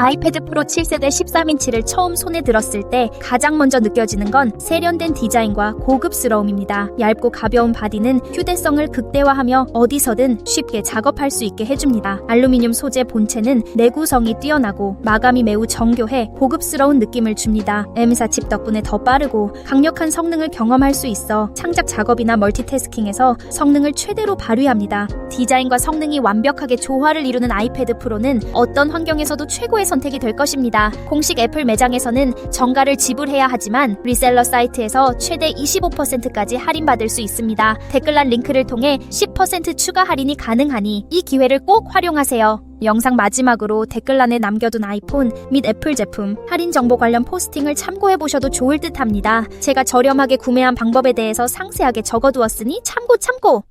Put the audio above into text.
아이패드 프로 7세대 13인치를 처음 손에 들었을 때 가장 먼저 느껴지는 건 세련된 디자인과 고급스러움입니다. 얇고 가벼운 바디는 휴대성을 극대화하며 어디서든 쉽게 작업할 수 있게 해줍니다. 알루미늄 소재 본체는 내구성이 뛰어나고 마감이 매우 정교해 고급스러운 느낌을 줍니다. M사 칩 덕분에 더 빠르고 강력한 성능을 경험할 수 있어 창작 작업이나 멀티태스킹에서 성능을 최대로 발휘합니다. 디자인과 성능이 완벽하게 조화를 이루는 아이패드 프로는 어떤 환경에서도 최고의 선택이 될 것입니다. 공식 애플 매장에서는 정가를 지불해야 하지만 리셀러 사이트에서 최대 25%까지 할인받을 수 있습니다. 댓글란 링크를 통해 10% 추가 할인이 가능하니 이 기회를 꼭 활용하세요. 영상 마지막으로 댓글란에 남겨둔 아이폰 및 애플 제품 할인 정보 관련 포스팅을 참고해 보셔도 좋을 듯 합니다. 제가 저렴하게 구매한 방법에 대해서 상세하게 적어두었으니 참고 참고!